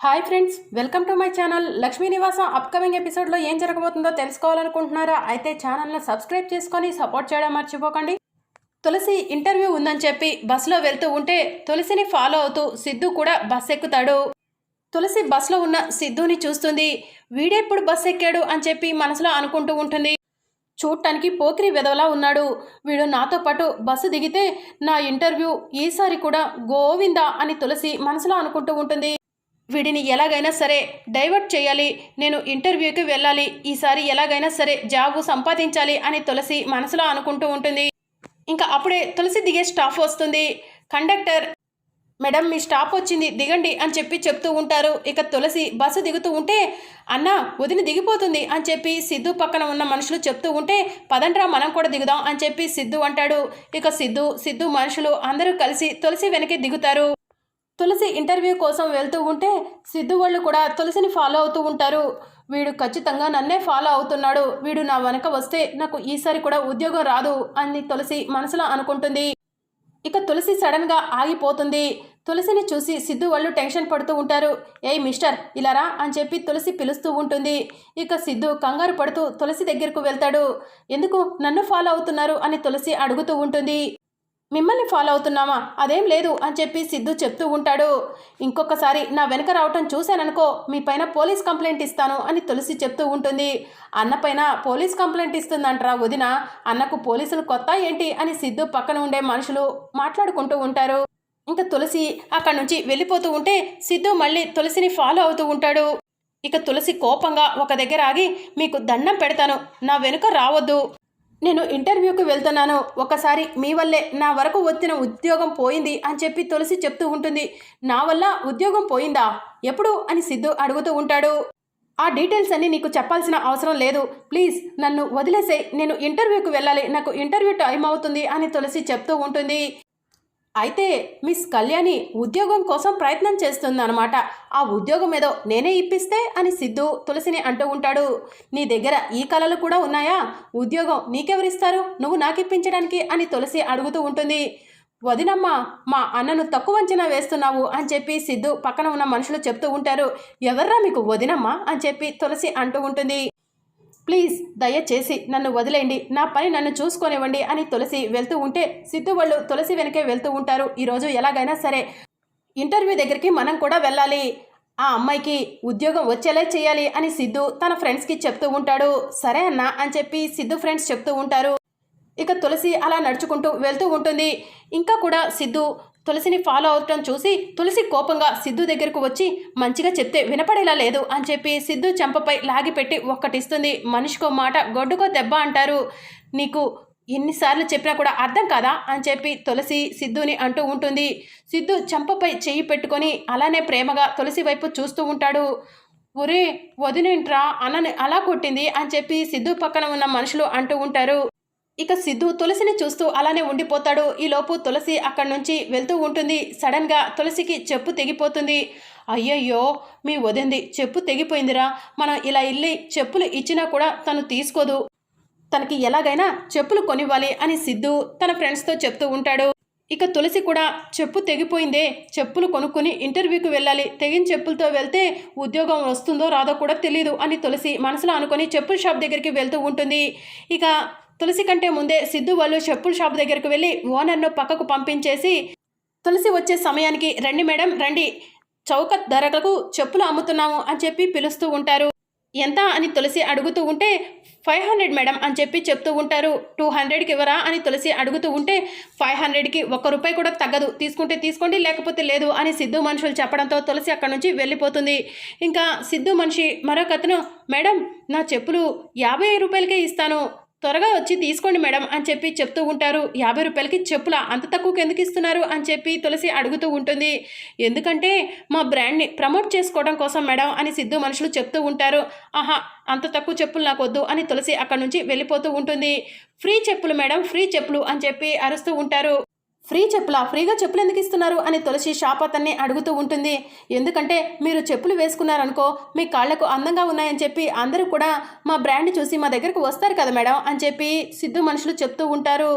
Hi friends welcome to my channel. Lakshmi Nivasam upcoming ఎపిసోడ్లో ఏం జరగబోతుందో తెలుసుకోవాలనుకుంటున్నారా? అయితే ఛానల్ని సబ్స్క్రైబ్ చేసుకొని సపోర్ట్ చేయడం మర్చిపోకండి. తులసి ఇంటర్వ్యూ ఉందని చెప్పి బస్సులో వెళ్తూ ఉంటే తులసిని ఫాలో అవుతూ సిద్ధు కూడా బస్ ఎక్కుతాడు. తులసి బస్సులో ఉన్న సిద్ధుని చూస్తుంది. వీడెప్పుడు బస్ ఎక్కాడు అని చెప్పి మనసులో అనుకుంటూ ఉంటుంది. చూడటానికి పోకిరి వెదవలా ఉన్నాడు. వీడు నాతో పాటు బస్సు దిగితే నా ఇంటర్వ్యూ ఈసారి కూడా గోవిందా అని తులసి మనసులో అనుకుంటూ ఉంటుంది. వీడిని ఎలాగైనా సరే డైవర్ట్ చేయాలి నేను ఇంటర్వ్యూకి వెళ్ళాలి ఈసారి ఎలాగైనా సరే జాబు సంపాదించాలి అని తులసి మనసులో అనుకుంటూ ఉంటుంది. ఇంకా అప్పుడే తులసి దిగే స్టాఫ్ వస్తుంది. కండక్టర్ మేడం మీ స్టాప్ వచ్చింది దిగండి అని చెప్పి చెప్తూ ఉంటారు. ఇక తులసి బస్సు దిగుతూ ఉంటే అన్న వదిలి దిగిపోతుంది అని చెప్పి సిద్ధు పక్కన ఉన్న మనుషులు చెప్తూ ఉంటే పదండ్రా మనం కూడా దిగుదాం అని చెప్పి సిద్ధు అంటాడు. ఇక సిద్ధు సిద్ధు మనుషులు అందరూ కలిసి తులసి వెనక్కి దిగుతారు. తులసి ఇంటర్వ్యూ కోసం వెళ్తూ ఉంటే సిద్ధు వాళ్ళు కూడా తులసిని ఫాలో అవుతూ ఉంటారు. వీడు ఖచ్చితంగా నన్నే ఫాలో అవుతున్నాడు. వీడు నా వెనక వస్తే నాకు ఈసారి కూడా ఉద్యోగం రాదు అని తులసి మనసులో అనుకుంటుంది. ఇక తులసి సడన్గా ఆగిపోతుంది. తులసిని చూసి సిద్ధు వాళ్ళు టెన్షన్ పడుతూ ఉంటారు. ఏయ్ మిస్టర్ ఇలారా అని చెప్పి తులసి పిలుస్తూ ఉంటుంది. ఇక సిద్ధు కంగారు పడుతూ తులసి దగ్గరకు వెళ్తాడు. ఎందుకు నన్ను ఫాలో అవుతున్నారు అని తులసి అడుగుతూ ఉంటుంది. మిమ్మల్ని ఫాలో అవుతున్నామా? అదేం లేదు అని చెప్పి సిద్ధు చెప్తూ ఉంటాడు. ఇంకొకసారి నా వెనక రావటం చూశాననుకో మీ పైన పోలీస్ కంప్లైంట్ ఇస్తాను అని తులసి చెప్తూ ఉంటుంది. అన్న పైన పోలీస్ కంప్లైంట్ ఇస్తుందంటరా వదిన అన్నకు పోలీసులు కొత్త ఏంటి అని సిద్ధు పక్కన ఉండే మనుషులు మాట్లాడుకుంటూ ఉంటారు. ఇంకా తులసి అక్కడి నుంచి వెళ్ళిపోతూ ఉంటే సిద్ధు మళ్ళీ తులసిని ఫాలో అవుతూ ఉంటాడు. ఇక తులసి కోపంగా ఒక దగ్గర ఆగి మీకు దండం పెడతాను. నా వెనుక రావద్దు. నేను ఇంటర్వ్యూకి వెళ్తున్నాను. ఒకసారి మీ వల్లే నా వరకు వచ్చిన ఉద్యోగం పోయింది అని చెప్పి తులసి చెప్తూ ఉంటుంది. నా వల్ల ఉద్యోగం పోయిందా? ఎప్పుడు? అని సిద్ధు అడుగుతూ ఉంటాడు. ఆ డీటెయిల్స్ అన్నీ నీకు చెప్పాల్సిన అవసరం లేదు. ప్లీజ్ నన్ను వదిలేసే నేను ఇంటర్వ్యూకి వెళ్ళాలి. నాకు ఇంటర్వ్యూ టైం అవుతుంది అని తులసి చెప్తూ ఉంటుంది. అయితే మిస్ కళ్యాణి ఉద్యోగం కోసం ప్రయత్నం చేస్తుందన్నమాట. ఆ ఉద్యోగం ఏదో నేనే ఇప్పిస్తే అని సిద్ధు తులసిని అంటూ ఉంటాడు. నీ దగ్గర ఈ కళలు కూడా ఉన్నాయా? ఉద్యోగం నీకెవరిస్తారు? నువ్వు నాకు ఇప్పించడానికి అని తులసి అడుగుతూ ఉంటుంది. వదినమ్మ మా అన్నను తక్కువ అంచనా వేస్తున్నావు అని చెప్పి సిద్ధు పక్కన ఉన్న మనుషులు చెప్తూ ఉంటారు. ఎవర్రా మీకు వదినమ్మ అని చెప్పి తులసి అంటూ ఉంటుంది. ప్లీజ్ దయచేసి నన్ను వదిలేయండి. నా పని నన్ను చూసుకొనివ్వండి అని తులసి వెళ్తూ ఉంటే సిద్ధు వాళ్ళు తులసి వెనకే వెళ్తూ ఉంటారు. ఈరోజు ఎలాగైనా సరే ఇంటర్వ్యూ దగ్గరికి మనం కూడా వెళ్ళాలి. ఆ అమ్మాయికి ఉద్యోగం వచ్చేలా చేయాలి అని సిద్ధు తన ఫ్రెండ్స్కి చెప్తూ ఉంటాడు. సరే అన్న అని చెప్పి సిద్ధు ఫ్రెండ్స్ చెప్తూ ఉంటారు. ఇక తులసి అలా నడుచుకుంటూ వెళ్తూ ఉంటుంది. ఇంకా కూడా సిద్ధు తులసిని ఫాలో అవటం చూసి తులసి కోపంగా సిద్ధు దగ్గరకు వచ్చి మంచిగా చెప్తే వినపడేలా లేదు అని చెప్పి సిద్ధు చెంపపై లాగిపెట్టి ఒక్కటిస్తుంది. మనిషికో మాట గొడ్డుకో దెబ్బ అంటారు. నీకు ఎన్నిసార్లు చెప్పినా కూడా అర్థం కాదా? అని చెప్పి తులసి సిద్ధుని అంటూ ఉంటుంది. సిద్ధు చెంపపై చెయ్యి పెట్టుకొని అలానే ప్రేమగా తులసి వైపు చూస్తూ ఉంటాడు. ఒరే వదినేంట్రా అన్నని అలా కొట్టింది అని చెప్పి సిద్ధు పక్కన ఉన్న మనుషులు అంటూ ఉంటారు. ఇక సిద్ధు తులసిని చూస్తూ అలానే ఉండిపోతాడు. ఈలోపు తులసి అక్కడి నుంచి వెళ్తూ ఉంటుంది. సడన్గా తులసికి చెప్పు తెగిపోతుంది. అయ్యయ్యో మీ వదింది చెప్పు తెగిపోయిందిరా. మనం ఇలా ఇల్లి చెప్పులు ఇచ్చినా కూడా తను తీసుకోదు. తనకి ఎలాగైనా చెప్పులు కొనివ్వాలి అని సిద్ధు తన ఫ్రెండ్స్తో చెప్తూ ఉంటాడు. ఇక తులసి కూడా చెప్పు తెగిపోయిందే చెప్పులు కొనుక్కొని ఇంటర్వ్యూకి వెళ్ళాలి. తెగిన చెప్పులతో వెళ్తే ఉద్యోగం వస్తుందో రాదో కూడా తెలియదు అని తులసి మనసులో అనుకొని చెప్పుల షాప్ దగ్గరికి వెళ్తూ ఉంటుంది. ఇక తులసి కంటే ముందే సిద్ధు వాళ్ళు చెప్పుల షాప్ దగ్గరికి వెళ్ళి ఓనర్ను పక్కకు పంపించేసి తులసి వచ్చే సమయానికి రండి మేడం రండి. చౌక ధరలకు చెప్పులు అమ్ముతున్నాము అని చెప్పి పిలుస్తూ ఉంటారు. ఎంత అని తులసి అడుగుతూ ఉంటే ఫైవ్ హండ్రెడ్ మేడం అని చెప్పి చెప్తూ ఉంటారు. టూ హండ్రెడ్కి ఇవ్వరా అని తులసి అడుగుతూ ఉంటే ఫైవ్ హండ్రెడ్కి ఒక్క రూపాయి కూడా తగ్గదు. తీసుకుంటే తీసుకోండి లేకపోతే లేదు అని సిద్ధు మనుషులు చెప్పడంతో తులసి అక్కడ నుంచి వెళ్ళిపోతుంది. ఇంకా సిద్ధు మనిషి మరొక అతను మేడం నా చెప్పులు యాభై రూపాయలకే ఇస్తాను. త్వరగా వచ్చి తీసుకోండి మేడం అని చెప్పి చెప్తూ ఉంటారు. యాభై రూపాయలకి చెప్పులా అంత తక్కువకి ఎందుకు ఇస్తున్నారు అని చెప్పి తులసి అడుగుతూ ఉంటుంది. ఎందుకంటే మా బ్రాండ్ని ప్రమోట్ చేసుకోవడం కోసం మేడం అని సిద్ధు మనుషులు చెప్తూ ఉంటారు. ఆహా అంత తక్కువ చెప్పులు నాకు వద్దు అని తులసి అక్కడ నుంచి వెళ్ళిపోతూ ఉంటుంది. ఫ్రీ చెప్పులు మేడం ఫ్రీ చెప్పులు అని చెప్పి అరుస్తూ ఉంటారు. ఫ్రీ చెప్పులా ఫ్రీగా చెప్పులు ఎందుకు ఇస్తున్నారు అని తులసి షాప్ అతన్ని అడుగుతూ ఉంటుంది. ఎందుకంటే మీరు చెప్పులు వేసుకున్నారనుకో మీ కాళ్ళకు అందంగా ఉన్నాయని చెప్పి అందరూ కూడా మా బ్రాండ్ చూసి మా దగ్గరకు వస్తారు కదా మేడం అని చెప్పి సిద్ధు మనుషులు చెప్తూ ఉంటారు.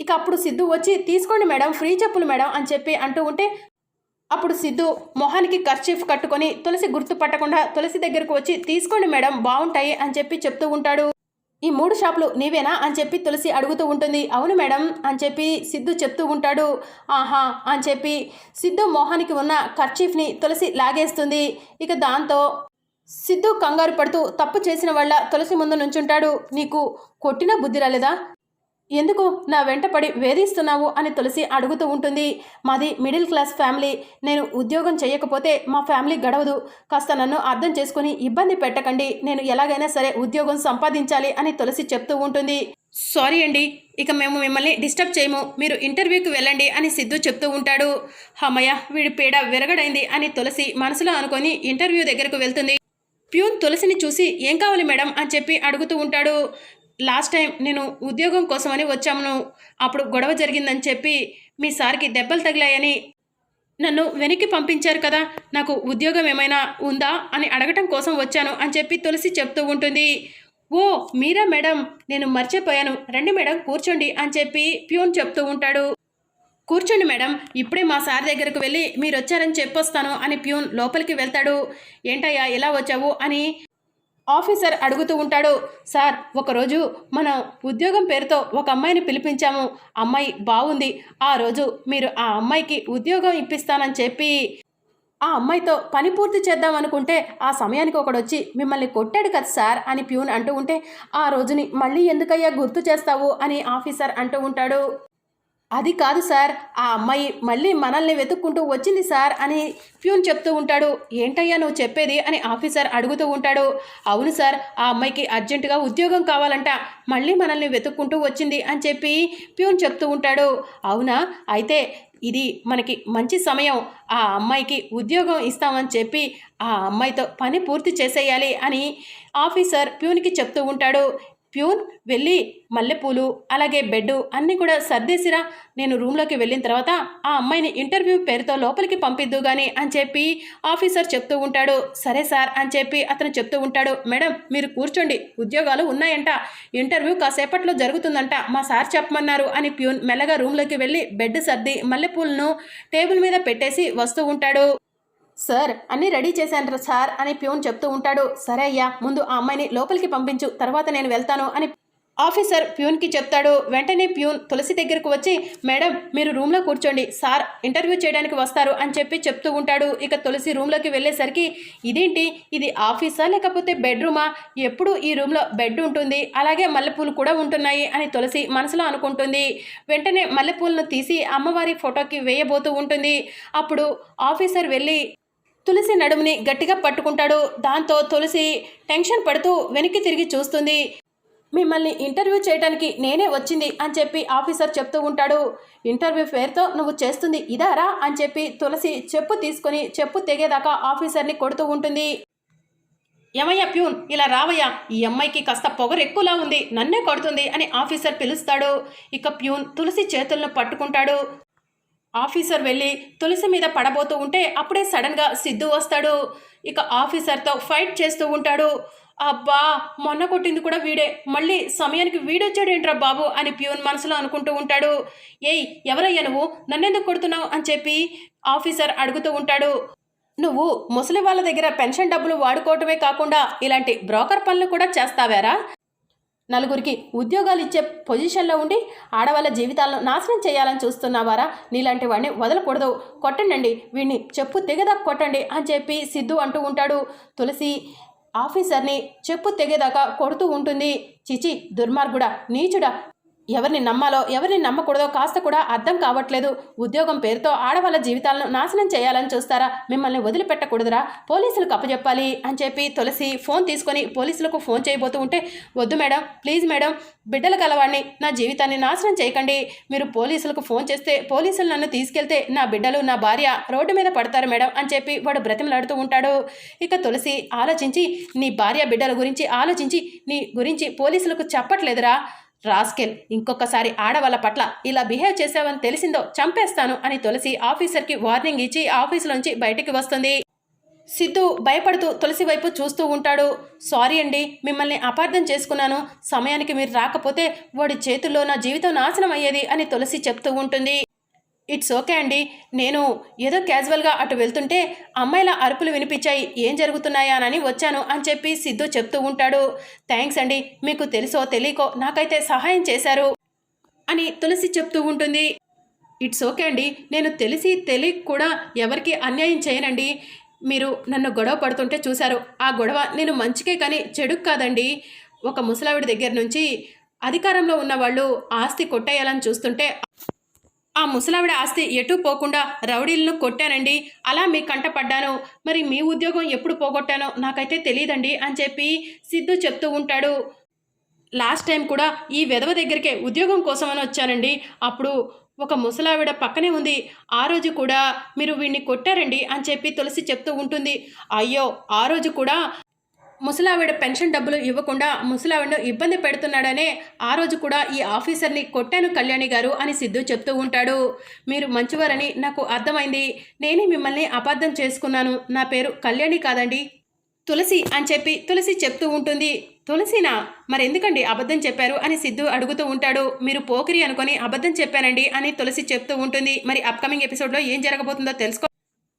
ఇక అప్పుడు సిద్ధు వచ్చి తీసుకోండి మేడం ఫ్రీ చెప్పులు మేడం అని చెప్పి అంటూ ఉంటే అప్పుడు సిద్ధు మొహానికి కర్చీఫ్ కట్టుకొని తులసి గుర్తుపట్టకుండా తులసి దగ్గరకు వచ్చి తీసుకోండి మేడం బాగుంటాయి అని చెప్పి చెప్తూ ఉంటాడు. ఈ మూడు షాపులు నీవేనా అని చెప్పి తులసి అడుగుతూ ఉంటుంది. అవును మేడం అని చెప్పి సిద్ధు చెప్తూ ఉంటాడు. ఆహా అని చెప్పి సిద్ధు మోహానికి ఉన్న కర్చీఫ్ని తులసి లాగేస్తుంది. ఇక దాంతో సిద్ధు కంగారు పడుతూ తప్పు చేసిన వాళ్ళ తులసి ముందు నుంచుంటాడు. నీకు కొట్టినా బుద్ధి రాలేదా? ఎందుకు నా వెంటపడి వేధిస్తున్నావు అని తులసి అడుగుతూ ఉంటుంది. మాది మిడిల్ క్లాస్ ఫ్యామిలీ. నేను ఉద్యోగం చేయకపోతే మా ఫ్యామిలీ గడవదు. కాస్త నన్ను అర్థం చేసుకుని ఇబ్బంది పెట్టకండి. నేను ఎలాగైనా సరే ఉద్యోగం సంపాదించాలి అని తులసి చెప్తూ ఉంటుంది. సారీ అండి. ఇక మేము మిమ్మల్ని డిస్టర్బ్ చేయము. మీరు ఇంటర్వ్యూకి వెళ్ళండి అని సిద్ధు చెప్తూ ఉంటాడు. హమయ్య వీడి పీడ విరగడైంది అని తులసి మనసులో అనుకొని ఇంటర్వ్యూ దగ్గరకు వెళ్తుంది. ప్యూన్ తులసిని చూసి ఏం కావాలి మేడం? అని చెప్పి అడుగుతూ ఉంటాడు. లాస్ట్ టైం నేను ఉద్యోగం కోసమని వచ్చాము అప్పుడు గొడవ జరిగిందని చెప్పి మీ సార్కి దెబ్బలు తగిలాయని నన్ను వెనక్కి పంపించారు కదా నాకు ఉద్యోగం ఏమైనా ఉందా అని అడగటం కోసం వచ్చాను అని చెప్పి తులసి చెప్తూ ఉంటుంది. ఓ మీరా మేడం నేను మర్చిపోయాను. రండి మేడం కూర్చోండి అని చెప్పి ప్యూన్ చెప్తూ ఉంటాడు. కూర్చోండి మేడం ఇప్పుడే మా సార్ దగ్గరకు వెళ్ళి మీరు వచ్చారని చెప్పొస్తాను అని ప్యూన్ లోపలికి వెళ్తాడు. ఏంటయ్యా ఎలా వచ్చావు అని ఆఫీసర్ అడుగుతూ ఉంటాడు సార్ ఒకరోజు మనం ఉద్యోగం పేరుతో ఒక అమ్మాయిని పిలిపించాము. అమ్మాయి బాగుంది ఆ రోజు మీరు ఆ అమ్మాయికి ఉద్యోగం ఇప్పిస్తానని చెప్పి ఆ అమ్మాయితో పని పూర్తి చేద్దాం అనుకుంటే ఆ సమయానికి ఒకడు వచ్చి మిమ్మల్ని కొట్టాడు కదా సార్ అని ప్యూన్ అంటూ ఉంటే ఆ రోజుని మళ్ళీ ఎందుకయ్యా గుర్తు చేస్తావు? అని ఆఫీసర్ అంటూ ఉంటాడు. అది కాదు సార్ ఆ అమ్మాయి మళ్ళీ మనల్ని వెతుక్కుంటూ వచ్చింది సార్ అని ప్యూన్ చెప్తూ ఉంటాడు. ఏంటయ్యా నువ్వు చెప్పేది? అని ఆఫీసర్ అడుగుతూ ఉంటాడు. అవును సార్ ఆ అమ్మాయికి అర్జెంటుగా ఉద్యోగం కావాలంట. మళ్ళీ మనల్ని వెతుక్కుంటూ వచ్చింది అని చెప్పి ప్యూన్ చెప్తూ ఉంటాడు. అవునా? అయితే ఇది మనకి మంచి సమయం. ఆ అమ్మాయికి ఉద్యోగం ఇస్తామని చెప్పి ఆ అమ్మాయితో పని పూర్తి చేసేయాలి అని ఆఫీసర్ ప్యూన్కి చెప్తూ ఉంటాడు. ప్యూన్ వెళ్ళి మల్లెపూలు అలాగే బెడ్ అన్నీ కూడా సర్దేసిరా. నేను రూమ్లోకి వెళ్ళిన తర్వాత ఆ అమ్మాయిని ఇంటర్వ్యూ పేరుతో లోపలికి పంపిద్దు కానీ అని చెప్పి ఆఫీసర్ చెప్తూ ఉంటాడు. సరే సార్ అని చెప్పి అతను చెప్తూ ఉంటాడు. మేడం మీరు కూర్చోండి. ఉద్యోగాలు ఉన్నాయంట. ఇంటర్వ్యూ కాసేపట్లో జరుగుతుందంట. మా సార్ చెప్పమన్నారు అని ప్యూన్ మెల్లగా రూమ్లోకి వెళ్ళి బెడ్ సర్ది మల్లెపూలను టేబుల్ మీద పెట్టేసి వస్తూ ఉంటాడు. సార్ అన్నీ రెడీ చేశాను సార్ అని ప్యూన్ చెప్తూ ఉంటాడు. సరే అయ్యా ముందు ఆ అమ్మాయిని లోపలికి పంపించు తర్వాత నేను వెళ్తాను అని ఆఫీసర్ ప్యూన్కి చెప్తాడు. వెంటనే ప్యూన్ తులసి దగ్గరకు వచ్చి మేడం మీరు రూమ్లో కూర్చోండి. సార్ ఇంటర్వ్యూ చేయడానికి వస్తారు అని చెప్పి చెప్తూ ఉంటాడు. ఇక తులసి రూమ్లోకి వెళ్ళేసరికి ఇదేంటి? ఇది ఆఫీసా లేకపోతే బెడ్రూమా? ఎప్పుడు ఈ రూమ్లో బెడ్ ఉంటుంది? అలాగే మల్లెపూలు కూడా ఉంటున్నాయి అని తులసి మనసులో అనుకుంటుంది. వెంటనే మల్లెపూలను తీసి అమ్మవారి ఫోటోకి వేయబోతూ ఉంటుంది. అప్పుడు ఆఫీసర్ వెళ్ళి తులసి నడుముని గట్టిగా పట్టుకుంటాడు. దాంతో తులసి టెన్షన్ పడుతూ వెనక్కి తిరిగి చూస్తుంది. మిమ్మల్ని ఇంటర్వ్యూ చేయడానికి నేనే వచ్చింది అని చెప్పి ఆఫీసర్ చెప్తూ ఉంటాడు. ఇంటర్వ్యూ పేరుతో నువ్వు చేస్తుంది ఇదారా అని చెప్పి తులసి చెప్పు తీసుకొని చెప్పు తెగేదాకా ఆఫీసర్ని కొడుతూ ఉంటుంది. ఏమయ్యా ప్యూన్ ఇలా రావయ్యా. ఈ అమ్మాయికి కాస్త పొగరు ఎక్కువలా ఉంది. నన్నే కొడుతుంది అని ఆఫీసర్ పిలుస్తాడు. ఇక ప్యూన్ తులసి చేతులను పట్టుకుంటాడు. ఆఫీసర్ వెళ్ళి తులసి మీద పడబోతూ ఉంటే అప్పుడే సడన్గా సిద్ధు వస్తాడు. ఇక ఆఫీసర్తో ఫైట్ చేస్తూ ఉంటాడు. అబ్బా! మొన్న కొట్టింది కూడా వీడే. మళ్ళీ సమయానికి వీడొచ్చాడేంట్రా బాబు అని ప్యూన్ మనసులో అనుకుంటూ ఉంటాడు. ఏయ్ ఎవరయ్యా నువ్వు? నన్నెందుకు కొడుతున్నావు? అని చెప్పి ఆఫీసర్ అడుగుతూ ఉంటాడు. నువ్వు ముసలి వాళ్ళ దగ్గర పెన్షన్ డబ్బులు వాడుకోవటమే కాకుండా ఇలాంటి బ్రోకర్ పనులు కూడా చేస్తావారా? నలుగురికి ఉద్యోగాలు ఇచ్చే పొజిషన్లో ఉండి ఆడవాళ్ళ జీవితాలను నాశనం చేయాలని చూస్తున్నావారా? నీలాంటి వాడిని వదలకూడదు. కొట్టండి వీడిని చెప్పు తెగదాకా కొట్టండి అని చెప్పి సిద్ధు అంటూ ఉంటాడు. తులసి ఆఫీసర్ని చెప్పు తెగేదాకా కొడుతూ ఉంటుంది. చిచి దుర్మార్గుడా నీచుడా ఎవరిని నమ్మాలో ఎవరిని నమ్మకూడదో కాస్త కూడా అర్థం కావట్లేదు. ఉద్యోగం పేరుతో ఆడవాళ్ళ జీవితాలను నాశనం చేయాలని చూస్తారా? మిమ్మల్ని వదిలిపెట్టకూడదురా. పోలీసులకు అప్పచెప్పాలి అని చెప్పి తులసి ఫోన్ తీసుకొని పోలీసులకు ఫోన్ చేయబోతూ ఉంటే వద్దు మేడం ప్లీజ్ మేడం బిడ్డల కలవాడిని. నా జీవితాన్ని నాశనం చేయకండి. మీరు పోలీసులకు ఫోన్ చేస్తే పోలీసులు నన్ను తీసుకెళ్తే నా బిడ్డలు నా భార్య రోడ్డు మీద పడతారు మేడం అని చెప్పి వాడు బ్రతిమలాడుతూ ఉంటాడు. ఇక తులసి ఆలోచించి నీ భార్య బిడ్డల గురించి ఆలోచించి నీ గురించి పోలీసులకు చెప్పట్లేదురా. రాస్కెల్ ఇంకొకసారి ఆడవాళ్ళ పట్ల ఇలా బిహేవ్ చేసావని తెలిసిందో చంపేస్తాను అని తులసి ఆఫీసర్కి వార్నింగ్ ఇచ్చి ఆఫీసులోంచి బయటికి వస్తుంది. సిద్ధు భయపడుతూ తులసి వైపు చూస్తూ ఉంటాడు. సారీ అండి మిమ్మల్ని అపార్థం చేసుకున్నాను. సమయానికి మీరు రాకపోతే వాడి చేతుల్లో నా జీవితం నాశనం అయ్యేది అని తులసి చెప్తూ ఉంటుంది. ఇట్స్ ఓకే అండి. నేను ఏదో క్యాజువల్గా అటు వెళ్తుంటే అమ్మాయిల అరుపులు వినిపించాయి. ఏం జరుగుతున్నాయానని వచ్చాను అని చెప్పి సిద్ధు చెప్తూ ఉంటాడు. థ్యాంక్స్ అండి. మీకు తెలుసో తెలియకో నాకైతే సహాయం చేశారు అని తులసి చెప్తూ ఉంటుంది. ఇట్స్ ఓకే అండి. నేను తెలిసి తెలియక కూడా ఎవరికి అన్యాయం చేయనండి. మీరు నన్ను గొడవ పడుతుంటే చూశారు. ఆ గొడవ నేను మంచికే కానీ చెడుకు కాదండి. ఒక ముసలావిడి దగ్గర నుంచి అధికారంలో ఉన్న వాళ్ళు ఆస్తి కొట్టేయాలని చూస్తుంటే ఆ ముసలావిడ ఆస్తి ఎటూ పోకుండా రౌడీలను కొట్టానండి. అలా మీ కంటపడ్డాను మరి మీ ఉద్యోగం ఎప్పుడు పోగొట్టానో నాకైతే తెలియదండి అని చెప్పి సిద్ధు చెప్తూ ఉంటాడు. లాస్ట్ టైం కూడా ఈ వెధవ దగ్గరికే ఉద్యోగం కోసమని వచ్చానండి. అప్పుడు ఒక ముసలావిడ పక్కనే ఉంది. ఆ రోజు కూడా మీరు వీడిని కొట్టారండి అని చెప్పి తులసి చెప్తూ ఉంటుంది. అయ్యో ఆ రోజు కూడా ముసలావిడ పెన్షన్ డబ్బులు ఇవ్వకుండా ముసలావిడను ఇబ్బంది పెడుతున్నాడనే ఆ రోజు కూడా ఈ ఆఫీసర్ని కొట్టాను కళ్యాణి గారు అని సిద్ధు చెప్తూ ఉంటాడు. మీరు మంచివారని నాకు అర్థమైంది. నేనే మిమ్మల్ని అబద్ధం చేసుకున్నాను. నా పేరు కళ్యాణి కాదండి. తులసి అని చెప్పి తులసి చెప్తూ ఉంటుంది. తులసినా? మరెందుకండి అబద్ధం చెప్పారు అని సిద్ధు అడుగుతూ ఉంటాడు. మీరు పోకిరి అనుకొని అబద్ధం చెప్పానండి అని తులసి చెప్తూ ఉంటుంది. మరి అప్కమింగ్ ఎపిసోడ్లో ఏం జరగబోతుందో తెలుసుకో